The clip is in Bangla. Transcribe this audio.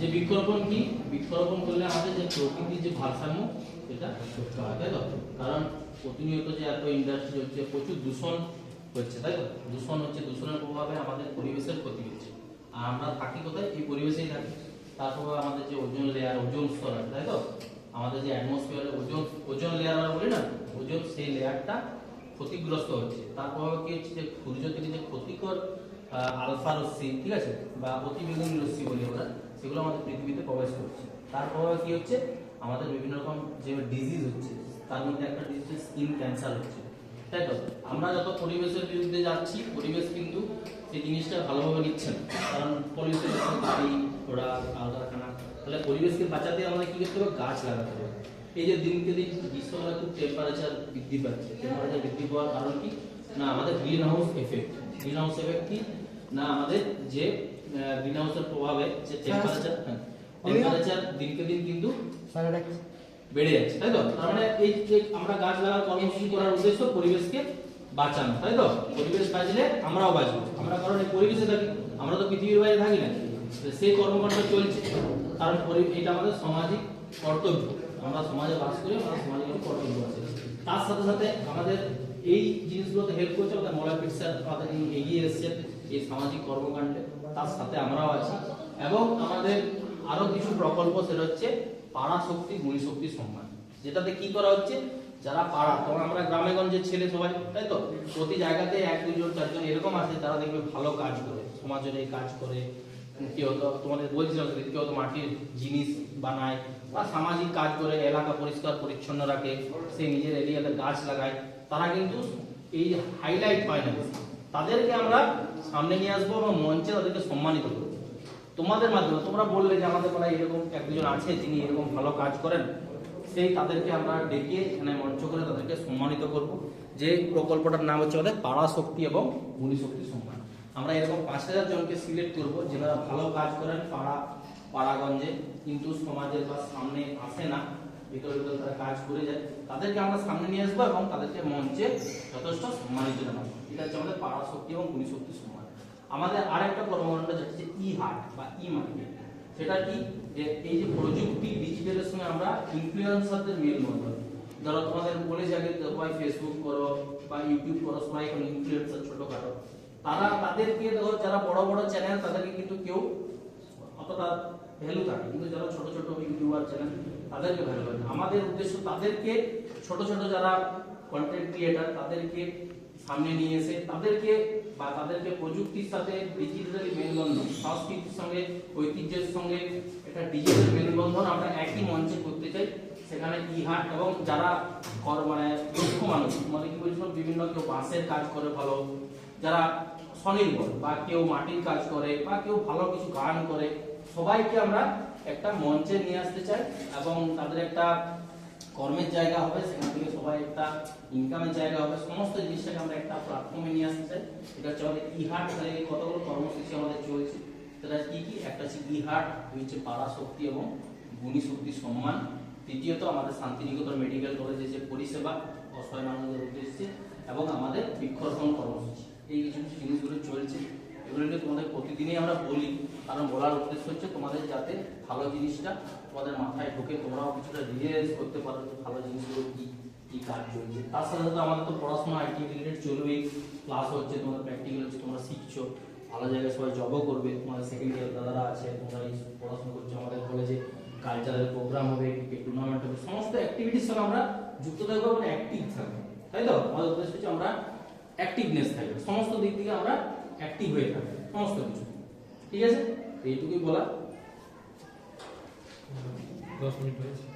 যে বৃক্ষরোপণ কি? বৃক্ষরোপণ করলে আমাদের যে প্রকৃতির যে ভারসাম্য, সেটা রক্ষা হয়, তাই তো? কারণ প্রতিনিয়ত যে এত ইন্ডাস্ট্রি হচ্ছে, প্রচুর দূষণ হচ্ছে, তাই তো? দূষণ হচ্ছে, দূষণের প্রভাবে আমাদের পরিবেশের ক্ষতি হচ্ছে। আর আমরা থাকি কোথায়? এই পরিবেশেই থাকি। তার প্রভাবে আমাদের যে ওজন লেয়ার ওজন স্তর আছে, তাই তো? আমাদের যে অ্যাটমসফিয়ারে ওজন ওজন লেয়ার আমরা বলি না? ওজন সেই লেয়ারটা ক্ষতিগ্রস্ত হচ্ছে। তার প্রভাবে কি হচ্ছে? যে সূর্য থেকে যে ক্ষতিকর আলফা রশ্মি, ঠিক আছে? বা অতিবেগুনি রশ্মি বলি আমরা সেগুলো আমাদের পৃথিবীতে প্রবেশ করছে। তার প্রভাবে কি হচ্ছে? আমাদের বিভিন্ন রকম যে ডিজিজ হচ্ছে, তার মধ্যে একটা ডিজিজ স্কিন ক্যান্সার হচ্ছে। তাই তো? আমরা যত পরিবেশের বিরুদ্ধে যাচ্ছি, পরিবেশ কিন্তু সেই জিনিসটা ভালোভাবে নিচ্ছে না। কারণ পলিউশন গাড়ি ঘোড়া কলকারখানা তাহলে পরিবেশকে বাঁচাতে আমাদের কি করতে হবে? গাছ লাগাতে হবে। এই যে দিনকে দিন গ্রীষ্মকালে খুব টেম্পারেচার বৃদ্ধি পাচ্ছে। টেম্পারেচার বৃদ্ধি পাওয়ার কারণ কি? না, আমাদের green house effect green house effect কি না আমাদের যে গ্রিন হাউসের প্রভাবে যে টেম্পারেচার টেম্পারেচার দিনকে দিন কিন্তু বেড়ে যাচ্ছে তাই তো? তার মানে এই যে আমরা গাছ লাগার কর্মসূচি করার উদ্দেশ্য পরিবেশকে বাঁচানো তাই তো? পরিবেশ বাঁচলে আমরাও বাঁচবো। আমরা কারণ এই পরিবেশে থাকি আমরা তো পৃথিবীর বাইরে থাকি না। সেই কর্মকাণ্ড চলছে। কারণ এটা আমাদের সামাজিক কর্তব্য। আমরা সমাজে বাস করি আমাদের সমাজে কিছু কর্তব্য আছে। তার সাথে সাথে আমাদের এই জিনিসগুলোতে হেল্প করছে আমাদের মলয় পিক্সার আমাদের এগিয়ে এসছে এই সামাজিক কর্মকাণ্ডে। তার সাথে আমরাও আছি। এবং আমাদের আরও কিছু প্রকল্প সেটা হচ্ছে পাড়া শক্তি, গুণী শক্তি সম্মান। যেটাতে কি করা হচ্ছে? যারা পাড়া তখন আমরা গ্রামে গঞ্জের ছেলে সবাই, তাই তো? প্রতি জায়গাতে এক, দুজন, চারজন এরকম আছে, তারা দেখবে ভালো কাজ করে, সমাজের এই কাজ করে। কেউ তো তোমাদের বলছিলাম সেদিন কেউ তো মাটির জিনিস বানায় বা সামাজিক কাজ করে, এলাকা পরিষ্কার পরিচ্ছন্ন রাখে, সে নিজের এরিয়াতে গাছ লাগায়, তারা কিন্তু এই হাইলাইট পায় না। তাদেরকে আমরা সামনে নিয়ে আসব এবং মঞ্চে তাদেরকে সম্মানিত করব। তোমাদের মাধ্যমে, তোমরা বললে যে আমাদের পাড়ায় এরকম এক দুজন আছে, যিনি এরকম ভালো কাজ করেন, সেই তাদেরকে আমরা ডেকে এখানে মঞ্চ করে তাদেরকে সম্মানিত করব। যে প্রকল্পটার নাম হচ্ছে আমাদের পাড়া শক্তি এবং গুণী শক্তি সম্মান। আমরা এরকম পাঁচ হাজার জনকে সিলেক্ট করব যারা ভালো কাজ করেন, পাড়া, পাড়াগঞ্জে, কিন্তু সমাজের বা সামনে আসে না, ভিতরে ভিতরে তারা কাজ করে যায়, তাদেরকে আমরা সামনে নিয়ে আসব এবং তাদেরকে মঞ্চে যথেষ্ট সম্মানিত জানাব এটা হচ্ছে আমাদের পাড়া শক্তি এবং গুণী শক্তি সম্মান। আমাদের আরেকটা কর্মকাণ্ড যেটা হচ্ছে ই হাট বা ই মার্কেট সেটা কি? যে এই যে প্রযুক্তি ডিজিটালের সঙ্গে আমরা ইনফ্লুয়েন্সারদের মেলবন্ধন ধরো তোমাদের বলে সবাই ফেসবুক করো বা ইউটিউব করো, সবাই এখন ইনফ্লুয়েন্সার ছোটখাটো। তারা তাদেরকে ধরো যারা বড় বড় চ্যানেল তাদেরকে কিন্তু কেউ অতটা ভ্যালু থাকে কিন্তু যারা ছোট ছোট ইউটিউবার চ্যানেল তাদেরকে ভ্যালু না। আমাদের উদ্দেশ্য তাদেরকে ছোট ছোট যারা কন্টেন্ট ক্রিয়েটার তাদেরকে সামনে নিয়ে এসে তাদেরকে বা তাদেরকে প্রযুক্তির সাথে ডিজিটালি মেলবন্ধন, সংস্কৃতির সঙ্গে, ঐতিহ্যের সঙ্গে একটা ডিজিটাল মেলবন্ধন আমরা একই মঞ্চে করতে চাই। সেখানে ইহাট এবং যারা কর মানে দক্ষ মানুষ মানে কি বলছিলাম বিভিন্ন কেউ বাঁশের কাজ করে ভালো যারা স্বনির্ভর বা কেউ মাটির কাজ করে বা কেউ ভালো কিছু গান করে, সবাইকে আমরা একটা মঞ্চে নিয়ে আসতে চাই এবং তাদের একটা কর্মের জায়গা হবে, সেখান থেকে সবাই একটা ইনকামের জায়গা হবে, সমস্ত জিনিসটাকে আমরা একটা প্ল্যাটফর্মে নিয়ে আসতে চাই। এটা হচ্ছে আমাদের ইহাট কতগুলো কর্মসূচি আমাদের চলছে, সেটা কি কি? একটা হচ্ছে ইহাট হচ্ছে পাড়া শক্তি এবং গুণী শক্তি সম্মান। তৃতীয়ত আমাদের শান্তিনিকেতন মেডিকেল কলেজে যে পরিষেবা, অসহায় মানুষদের উদ্দেশ্যে, এবং আমাদের বৃক্ষরোপণ কর্মসূচি। এই কিছু কিছু জিনিসগুলো চলছে, এগুলো নিয়ে তোমাদের প্রতিদিনই আমরা বলি। কারণ বলার উদ্দেশ্য হচ্ছে তোমাদের যাতে ভালো জিনিসটা তোমাদের মাথায় ঢোকে, তোমরাও কিছুটা রিয়েলাইজ করতে পারো ভালো জিনিসগুলো কি কি কাজ চলছে। তার সাথে সাথে আমাদের তো পড়াশোনা আইটি রিলেটেড চলবেই। ক্লাস হচ্ছে, তোমাদের প্র্যাকটিক্যাল হচ্ছে, তোমরা শিখছো। ভালো জায়গায় সবাই জবও করবে। তোমাদের সেকেন্ড ইয়ার দাদারা আছে, তোমরা এই পড়াশোনা করছ আমাদের কলেজে কালচারাল প্রোগ্রাম হবে ক্রিকেট টুর্নামেন্ট হবে, সমস্ত অ্যাক্টিভিটির সঙ্গে আমরা যুক্ত থাকব এবং অ্যাক্টিভ থাকব। তাই তো? আমাদের উদ্দেশ্য হচ্ছে আমরা অ্যাক্টিভনেস থাকবে। সমস্ত দিক থেকে আমরা অ্যাক্টিভ হয়ে থাকব। সমস্ত কিছু। ঠিক আছে? এইটুকুই বলা দশ মিনিট হয়েছে।